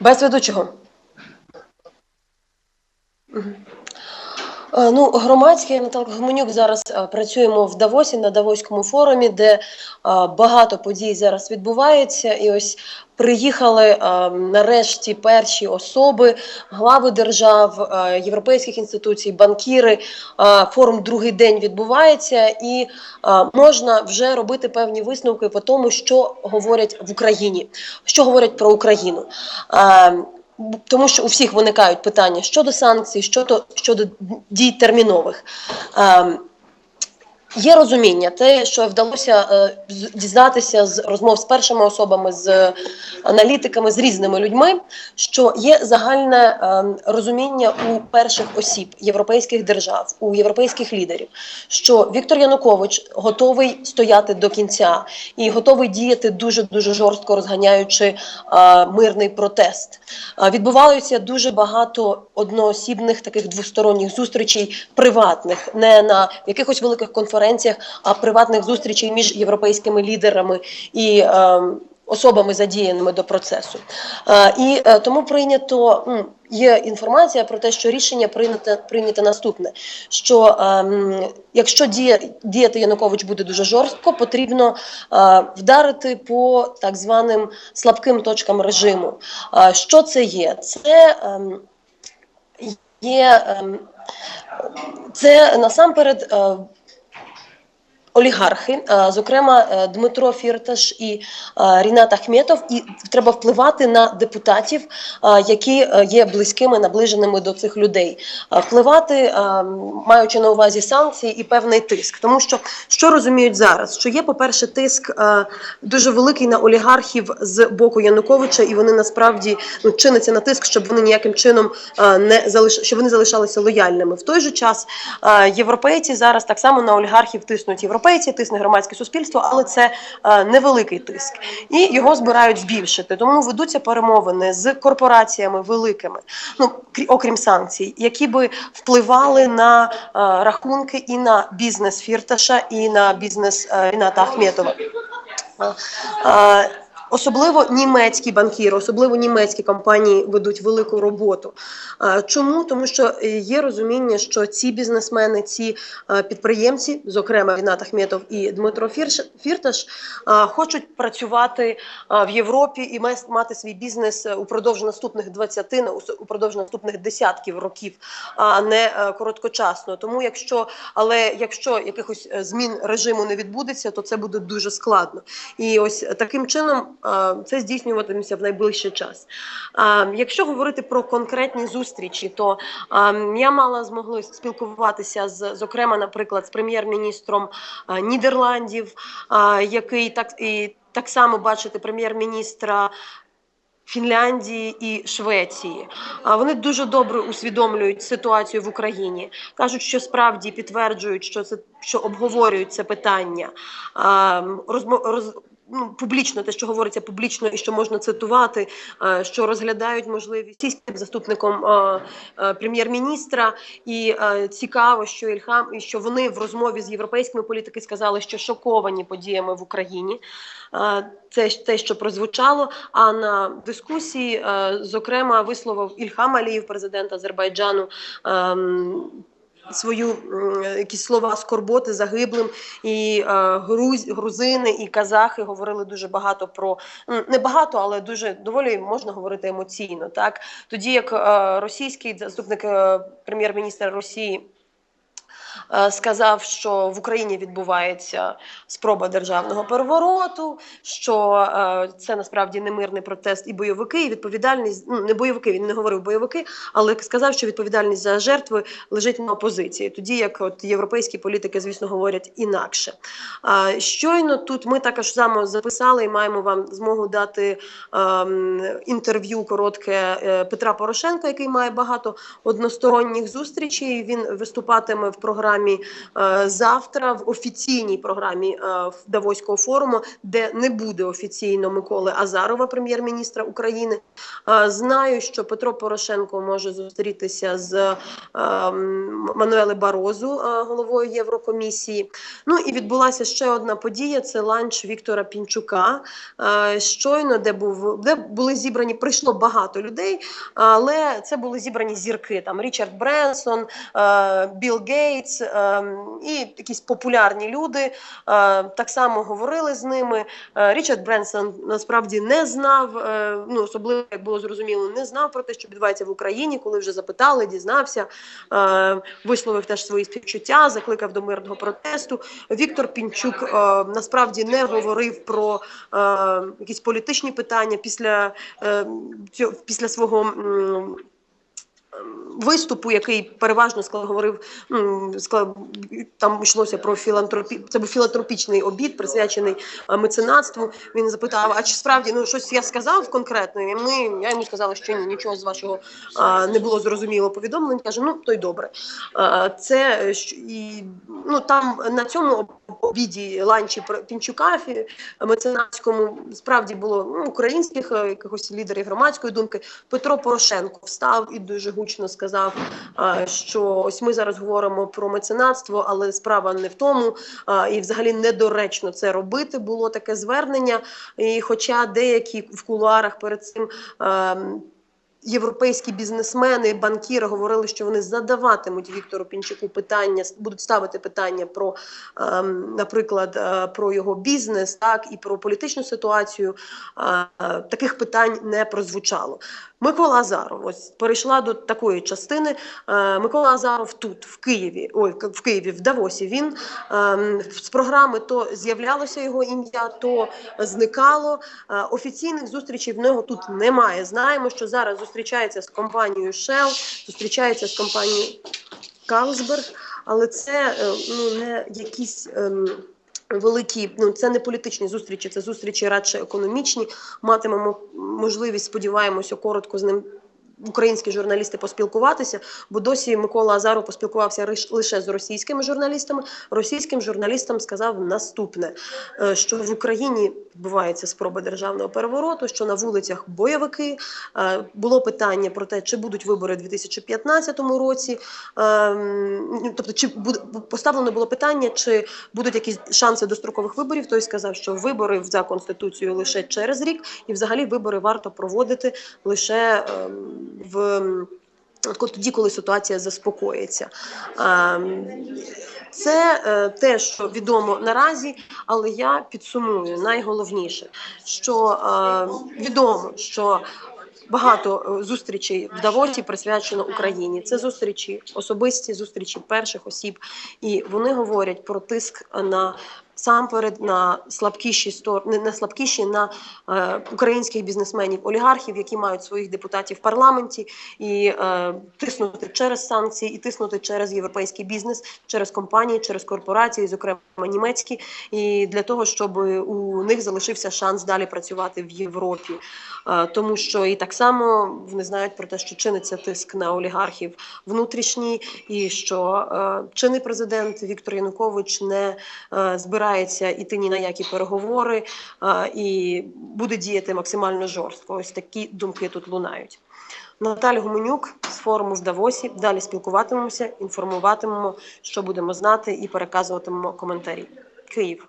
Без ведучого. Мгм. Е, Ну, громадське Наталка Гуменюк зараз е, працюємо в Давосі на Давоському форумі, де е, багато подій зараз відбувається. І ось приїхали е, нарешті перші особи, глави держав, е, європейських інституцій, банкіри. Е, Форум другий день відбувається, і е, можна вже робити певні висновки по тому, що говорять в Україні, що говорять про Україну. Е, тому що у всіх виникають питання щодо санкцій, щодо, щодо дій термінових. Ем, Є розуміння, те, що вдалося е, дізнатися з розмов з першими особами, з аналітиками, з різними людьми, що є загальне ем, розуміння у перших осіб європейських держав, у європейських лідерів, що Віктор Янукович готовий стояти до кінця і готовий діяти дуже дуже жорстко, розганяючи е, мирний протест. Е, Відбувалося дуже багато одноосібних таких двосторонніх зустрічей, приватних, не на якихось великих конференціях, а приватних зустрічей між європейськими лідерами і е, особами задіяними до процесу. Е, і е, тому прийнято є інформація про те, що рішення прийнято прийнято наступне: що ем, якщо діяти Янукович буде дуже жорстко, потрібно е, вдарити по так званим слабким точкам режиму. Що це є? Це ем, є ем, це насамперед. Олігархи, е, зокрема е, Дмитро Фірташ і е, Рінат Ахметов, і треба впливати на депутатів, які є близькими, наближеними до цих людей, впливати, маючи на увазі санкції і певний тиск. Тому що що розуміють зараз? Що є, по-перше, тиск е, дуже великий на олігархів з боку Януковича, і вони насправді ну, чиниться на тиск, щоб вони ніяким чином не залиш... щоб вони залишалися лояльними. В той же час європейці зараз так само на олігархів тиснуть європейці, тисне громадське суспільство, але це е, невеликий тиск, і його збирають збільшити. Тому ведуться перемовини з корпораціями великими, ну крі- окрім санкцій, які би впливали на е, рахунки і на бізнес Фірташа, і на бізнес е, Ріната Ахметова. Особливо німецькі банкіри, особливо німецькі компанії ведуть велику роботу. Чому? Тому що є розуміння, що ці бізнесмени, ці е, підприємці, зокрема Рінат Ахметов і Дмитро Фірташ, е, хочуть працювати е, в Європі і мати свій бізнес упродовж наступних 20, на- ус- упродовж наступних десятків років, а не короткочасно. Тому, якщо але якщо якихось змін режиму не відбудеться, то це буде дуже складно. І ось таким чином це здійснюватиметься в найближчий час. Якщо говорити про конкретні зустрічі, то я мала змогли спілкуватися з, зокрема, наприклад, з прем'єр-міністром Нідерландів, який так і так само бачите прем'єр-міністра. Фінляндії і Швеції вони дуже добре усвідомлюють ситуацію в Україні. кажуть, що справді підтверджують, що це що обговорюють це питання. Роз, ну, публічно, те, що говориться публічно і що можна цитувати, що розглядають можливість сісти заступником прем'єр-міністра. І цікаво, що Ільхам і що вони в розмові з європейськими політики сказали, що шоковані подіями в Україні. Це те, що прозвучало. А на дискусії, зокрема, висловив Ільхам Алієв, президент Азербайджану. Свою якісь слова скорботи загиблим, і е, груз, грузини і казахи говорили дуже багато про м, не багато, але дуже доволі можна говорити емоційно. Так тоді як е, російський заступник е, прем'єр-міністра Росії сказав, що в Україні відбувається спроба державного перевороту, що е, це насправді не мирний протест і бойовики, і відповідальність ну не бойовики. Він не говорив бойовики, але сказав, що відповідальність за жертви лежить на опозиції. Тоді як от європейські політики, звісно, говорять інакше. Щойно тут ми також само записали і маємо вам змогу дати ем, інтерв'ю коротке е, Петра Порошенка, який має багато односторонніх зустрічей. Він виступатиме в програмі програмі е, завтра, в офіційній програмі е, Давоського форуму, де не буде офіційно Миколи Азарова, прем'єр-міністра України. Е, Знаю, що Петро Порошенко може зустрітися з Мануеле Барозу, головою Єврокомісії. Ну і відбулася ще одна подія: це ланч Віктора Пінчука. Щойно, де був де були зібрані, прийшло багато людей, але це були зібрані зірки. Там Річард Бренсон, Білл Гейтс е, і якісь популярні люди. Е, Так само говорили з ними. Е, Річард Бренсон насправді не знав, е, ну особливо як було зрозуміло, не знав про те, що відбувається в Україні, коли вже запитали, дізнався, висловив теж свої співчуття, закликав до мирного протесту. Віктор Пінчук насправді не говорив про якісь політичні питання після, після свого. Виступу, який переважно склад говорив, склад, там йшлося про філантропі. Це був філантропічний обід, присвячений е, меценатству. Він запитав: а чи справді ну щось я сказав конкретно? І ми я йому сказала, що ні, нічого з вашого а, не було зрозуміло повідомлень. Каже, ну то й добре. А, це е, і ну там на цьому обіді ланчі Пінчука меценатському справді було ну, українських е, якихось лідерів громадської думки. Петро Порошенко встав і дуже гучно сказав, що ось ми зараз говоримо про меценатство, але справа не в тому, і взагалі недоречно це робити. Було таке звернення. І хоча деякі в кулуарах перед цим. Європейські бізнесмени, банкіри говорили, що вони задаватимуть Віктору Пінчуку питання, будуть ставити питання про, ем, наприклад, е, про його бізнес, так і про політичну ситуацію. Е, Таких питань не прозвучало. Микола Азаров ось перейшла до такої частини. Е, Микола Азаров тут, в Києві, ой, в Києві, в Давосі. Він ем, з програми то з'являлося його ім'я, то зникало. Офіційних зустрічей в нього тут немає. Знаємо, що зараз зустрічається з компанією Shell, зустрічається з компанією Carlsberg, але це е, ну не якісь. ем, Великі, ну це не політичні зустрічі, це зустрічі радше економічні. Матимемо можливість, сподіваємося, коротко з ним. Українські журналісти поспілкуватися, бо досі Микола Азаров поспілкувався лише з російськими журналістами. Російським журналістам сказав наступне: е, що в Україні відбувається спроба державного перевороту, що на вулицях бойовики. Е, Було питання про те, чи будуть вибори у 2015 році. Ем, ну, Тобто, чи поставлено було питання, чи будуть якісь шанси дострокових виборів. Той сказав, що вибори за конституцією лише через рік, і взагалі вибори варто проводити лише ем, в. Тоді, коли ситуація заспокоїться, це е, те, що відомо наразі, але я підсумую найголовніше, що е, відомо, що багато е, зустрічей в Давосі присвячено Україні. Це зустрічі особисті, зустрічі перших осіб, і вони говорять про тиск на. Самперед на слабкіші сторони, не на слабкіші на е, українських бізнесменів, олігархів, які мають своїх депутатів в парламенті, і е, тиснути через санкції, і тиснути через європейський бізнес, через компанії, через корпорації, зокрема німецькі, і для того, щоб у них залишився шанс далі працювати в Європі, Е, тому що і так само вони знають про те, що чиниться тиск на олігархів внутрішній, і що е, чинний президент Віктор Янукович не е, збирається іти ні на які переговори і буде діяти максимально жорстко. Ось такі думки тут лунають. Наталя Гуменюк з форуму в Давосі. Далі спілкуватимемося, інформуватимемо, що будемо знати, і переказуватимемо коментарі. Київ.